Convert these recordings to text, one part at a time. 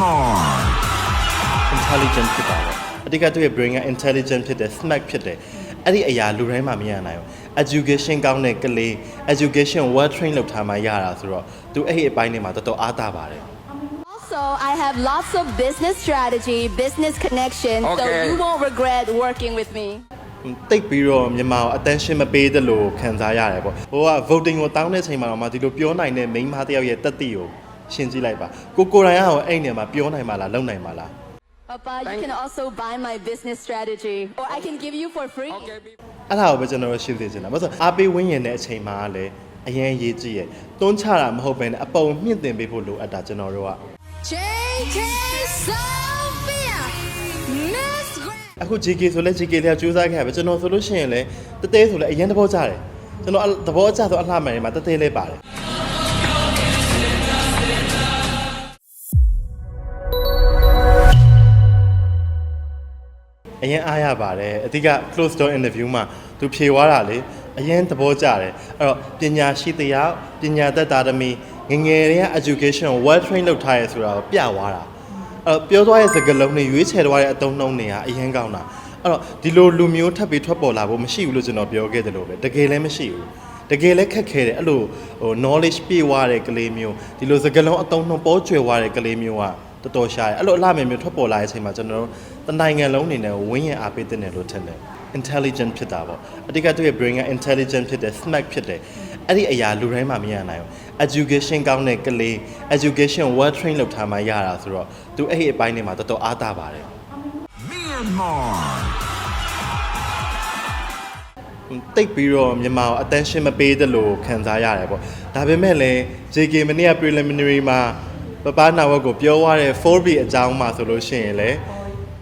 Myanmar. intelligent ဖြစ်တာပေါ့အတိတ်ကသူ့ရဲ့ brain က intelligent ဖြစ်တယ် smart ဖြစ်တယ်အဲ့ဒီအရာလူတိုင်းမှာမရနိုင်ဘူး education ကောင်းတဲ့ကလေး education well train လုပ်ထားမှရတာဆိုတော့သူအဲ့ဒီအပိုင်းတွေမှာတော်တော်အားတာပါတယ် Also, I have lots of business strategy, business connection, so Okay. you won't regret working with me. တိတ်ပြီးတော့မြန်မာကို attention မပေးသလိုခံစားရတယ်ပေါ့ဟိုက voting ကိုတောင်းတဲ့အချိန်မှာတော့မှဒီလိုပြောနိုင်တဲ့ main မတယောက်ရဲ့တက်တိကို ရှင်းကြည့်လိုက်ပါကိုကိုယ်တိုင်ကရောအဲ့ဒီနေရာမှာပြောနိုင်မှာလားလုပ်နိုင်မှာလား Papa, you can also buy my business strategy, or I can give you for free. Okay, baby. အဲ့ဒါကိုပဲကျွန်တော်တို့ရှင်းသိချင်တာဘာလို့လဲဆိုတော့အားပေးဝင်းရင်တဲ့အချိန်မှာလည်းအရင်ရေးကြည့်ရဲ့တွန်းချတာမဟုတ်ဘဲနဲ့အပုံမြင့်တင်ပေးဖို့လိုအပ်တာကျွန်တော်တို့က JK Sophia, Miss Grand. အခု GK ဆိုလဲ GK လေးကကြိုးစားခဲ့ရပဲကျွန်တော်ဆိုလို့ရှိရင်လည်းတသေးဆိုလဲအရင်သဘောကျတယ်ကျွန်တော်အသဘောကျဆိုအလှမှန်တွေမှာတသေးလေးပါတယ် အရင်အားရပါတယ်အဓိက close door interview မှာသူဖြေသွားတာလေအရင်သဘောကျတယ်အဲ့တော့ပညာရှိတယောက်ပညာတတ်တာသမီးငယ်ငယ်တွေက education well train လုပ်ထားရဲဆိုတာကိုပြသွားတာအဲ့တော့ပြောသွားတဲ့စကားလုံးတွေရွေးချယ်သွားတဲ့အသုံးနှုန်းတွေကအရင်ကောင်းတာအဲ့တော့ဒီလိုလူမျိုးထပ်ပြီးထွက်ပေါ်လာဖို့မရှိဘူးလို့ကျွန်တော်ပြောခဲ့တယ်လို့ပဲတကယ်လည်းမရှိဘူးတကယ်လည်းခက်ခဲတယ်အဲ့လိုဟို knowledge ပြည့်ဝတဲ့ကလေးမျိုးဒီလိုစကားလုံးအသုံးနှုန်းပေါ်ကျွယ်သွားတဲ့ကလေးမျိုးကတော်တော်ရှားတယ်အဲ့လိုအလှမယ်မျိုးထွက်ပေါ်လာတဲ့အချိန်မှာကျွန်တော်တို့ တနိုင်ငံလုံးအနေနဲ့ဝင်းရင်အားပေးတဲ့နယ်လို့ထင်တယ် intelligent ဖြစ်တာပေါ့အတိတ်ကသူ့ရဲ့ brain က intelligent ဖြစ်တယ် smart ဖြစ်တယ်အဲ့ဒီအရာလူတိုင်းမှာမရနိုင်ဘူး education ကောင်းတဲ့ကလေး education well train လုပ်ထားမှရတာဆိုတော့သူအဲ့ဒီအပိုင်းတွေမှာတော်တော်အားတာပါတယ် Myanmar. တိတ်ပြီးတော့မြန်မာကို attention မပေးသလိုခံစားရတယ်ပေါ့ဒါပေမဲ့လည်း JK မနေ့က preliminary မှာပပနာဝက်ကိုပြောသွားတဲ့ 4B အကြောင်းမှာဆိုလို့ရှိရင်လေ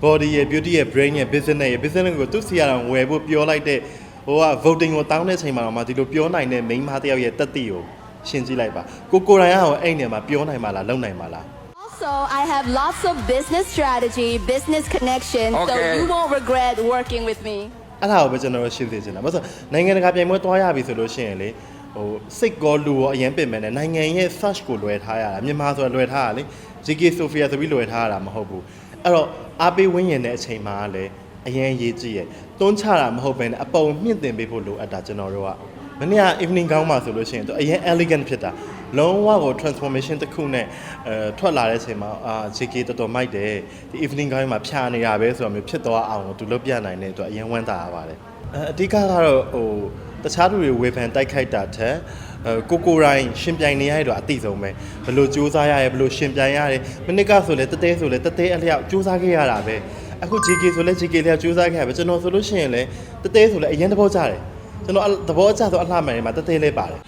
body ရဲ့ beauty ရဲ့ brain ရဲ့ business ရဲ့ business ကိုသူ့စီရအောင်ဝယ်ဖို့ပြောလိုက်တဲ့ဟိုက voting ကိုတောင်းတဲ့အချိန်မှာတော့မှဒီလိုပြောနိုင်တဲ့ main မတယောက်ရဲ့တက်တိကိုရှင်းကြည့်လိုက်ပါကိုကိုယ်တိုင်ကရောအဲ့ဒီနေရာမှာပြောနိုင်မှာလားလုပ်နိုင်မှာလား Also, I have lots of business strategy, business connection, so Okay. you won't regret working with me. အဲ့ဒါကိုပဲကျွန်တော်တို့ရှင်းသိချင်တာဘာလို့လဲဆိုတော့နိုင်ငံတကာပြိုင်ပွဲသွားရပြီဆိုလို့ရှိရင်လေဟိုစိတ်ကောလူရောအရင်ပြင်မယ်နဲ့နိုင်ငံရဲ့ search ကိုလွယ်ထားရတာမြန်မာဆိုတာလွယ်ထားရလေ GK Sophia ဆိုပြီးလွယ်ထားရတာမဟုတ်ဘူး အဲ့တော့အားပေးဝင်းရင်တဲ့အချိန်မှာလည်းအရင်ရေးကြည့်ရဲ့တွန်းချတာမဟုတ်ဘဲနဲ့အပုံမြင့်တင်ပေးဖို့လိုအပ်တာကျွန်တော်တို့ကမနေ့က evening gown မှာဆိုလို့ရှိရင်သူအရင် elegant ဖြစ်တာလုံးဝကို transformation တစ်ခုနဲ့အဲထွက်လာတဲ့အချိန်မှာအာ JK တော်တော်မိုက်တယ်ဒီ evening gown မှာဖြာနေရပဲဆိုတော့မျိုးဖြစ်သွားအောင်သူလုပ်ပြနိုင်တဲ့အတွက်အရင်ဝမ်းသာရပါတယ်အဲအဓိကကတော့ဟို တခြားသူတွေဝေဖန်တိုက်ခိုက်တာထက်အဲကိုကိုရိုင်းရှင်ပြိုင်နေရတဲ့တော့အတိဆုံးပဲဘယ်လိုစူးစမ်းရရဲဘယ်လိုရှင်ပြိုင်ရတယ်မနစ်ကဆိုလဲတသေးဆိုလဲတသေးအလျောက်စူးစမ်းခဲ့ရတာပဲအခု JK ဆိုလဲ JK လျောက်စူးစမ်းခဲ့ရပဲကျွန်တော်ဆိုလို့ရှိရင်လဲတသေးဆိုလဲအရင်သဘောကျတယ်ကျွန်တော်အသဘောကျဆိုအလှမှန်တွေမှာတသေးလေးပါတယ်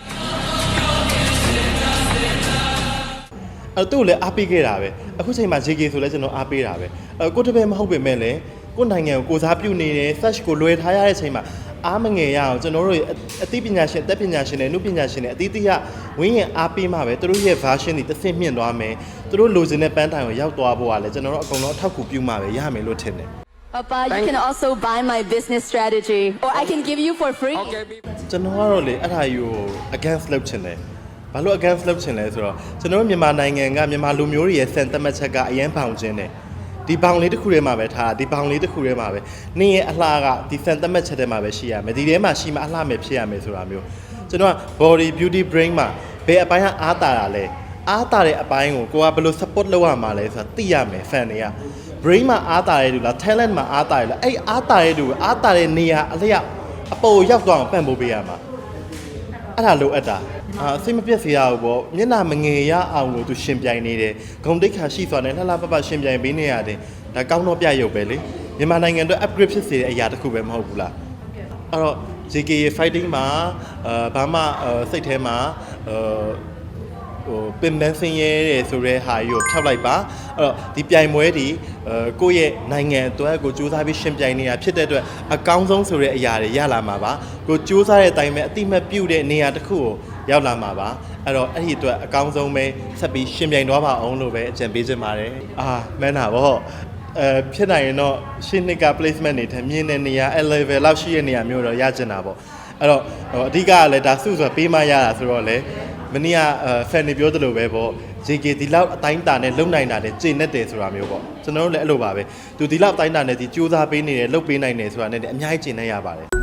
အဲ့တော့သူ့ကိုလည်းအားပေးခဲ့တာပဲအခုချိန်မှာ JK ဆိုလဲကျွန်တော်အားပေးတာပဲအဲကိုတပည့်မဟုတ်ပေမဲ့လည်းကိုယ့်နိုင်ငံကိုကိုစားပြုနေတယ် search ကိုလွယ်ထားရတဲ့အချိန်မှာ အားမငယ်ရအောင်ကျွန်တော်တို့ရဲ့အသိပညာရှင်အသက်ပညာရှင်တွေအမှုပညာရှင်တွေအသီးသီးကဝင်းရင်အားပေးမှပဲသူတို့ရဲ့ version တွေတစ်ဆင့်မြင့်သွားမယ်သူတို့လိုချင်တဲ့ပန်းတိုင်ကိုရောက်သွားဖို့ကလည်းကျွန်တော်တို့အကုန်လုံးအထောက်အကူပြုမှပဲရမယ်လို့ထင်တယ် Papa, you Thank- can also buy my business strategy, or I can give you for free. Okay, baby. ကျွန်တော်ကတော့လေအဲ့ဒါယူကို against လုပ်ချင်တယ်ဘာလို့ against လုပ်ချင်လဲဆိုတော့ကျွန်တော်တို့မြန်မာနိုင်ငံကမြန်မာလူမျိုးတွေရဲ့စံသတ်မှတ်ချက်ကအရင်ပေါင်ခြင်းတယ် ဒီပေါင်လေးတစ်ခုထဲမှာပဲထားတာဒီပေါင်လေးတစ်ခုထဲမှာပဲနင်းရဲ့အလှကဒီစံသတ်မှတ်ချက်ထဲမှာပဲရှိရမယ်ဒီထဲမှာရှိမှအလှမယ်ဖြစ်ရမယ်ဆိုတာမျိုးကျွန်တော်က body beauty brain မှာဘယ်အပိုင်းကအားတာတာလဲအားတာတဲ့အပိုင်းကိုကိုကဘယ်လို support လုပ်ရမှာလဲဆိုတာသိရမယ် fan တွေက brain မှာအားတာတဲ့လူလား talent မှာအားတာရလားအဲ့အားတာတဲ့လူကအားတာတဲ့နေရာအလျောက်အပေါ်ကိုရောက်သွားအောင်ပံ့ပိုးပေးရမှာ အဲ့ဒါလိုအပ်တာအာအစိတ်မပြတ်စရာဘူးပေါ့မျက်နှာမငယ်ရအောင်လို့သူရှင်ပြိုင်နေတယ်ဂုံတိတ်ခါရှိစွာနဲ့လှလှပပရှင်ပြိုင်ပေးနေရတယ်ဒါကောင်းတော့ပြရုပ်ပဲလေမြန်မာနိုင်ငံအတွက် upgrade ဖြစ်စေတဲ့အရာတစ်ခုပဲမဟုတ်ဘူးလားအဲ့တော့ JK ရဲ့ fighting မှာအာဘာမှအာစိတ်ထဲမှာအာ ဟိုပင်ပန်းဆင်းရဲတယ်ဆိုတဲ့ဟာကြီးကိုဖျောက်လိုက်ပါအဲ့တော့ဒီပြိုင်ပွဲဒီအဲကိုယ့်ရဲ့နိုင်ငံအတွက်ကိုစူးစမ်းပြီးရှင်ပြိုင်နေတာဖြစ်တဲ့အတွက်အကောင်းဆုံးဆိုတဲ့အရာတွေရလာမှာပါကိုစူးစမ်းတဲ့အတိုင်းပဲအတိမတ်ပြုတ်တဲ့နေရာတစ်ခုကိုရောက်လာမှာပါအဲ့တော့အဲ့ဒီအတွက်အကောင်းဆုံးပဲဆက်ပြီးရှင်ပြိုင်သွားပါအောင်လို့ပဲအကြံပေးချင်ပါတယ်အာမှန်းတာဗောအဲဖြစ်နိုင်ရင်တော့ရှင်းနှစ်က placement တွေထမြင်တဲ့နေရာ L level လောက်ရှိတဲ့နေရာမျိုးတော့ရချင်တာပေါ့အဲ့တော့ဟိုအဓိကကလည်းဒါစုဆိုတာပေးမှရတာဆိုတော့လေ မမနေ့ကဖန်နေပြောသလိုပဲပေါ့ JK ဒီလောက်အတိုင်းတာနဲ့လုံနိုင်တာနဲ့ကျင့်နေတယ်ဆိုတာမျိုးပေါ့ကျွန်တော်တို့လည်းအဲ့လိုပါပဲသူဒီလောက်အတိုင်းတာနဲ့ဒီစူးစမ်းပေးနေတယ်လုပ်ပေးနိုင်တယ်ဆိုတာနဲ့လည်းအများကြီးကျင့်နေရပါတယ်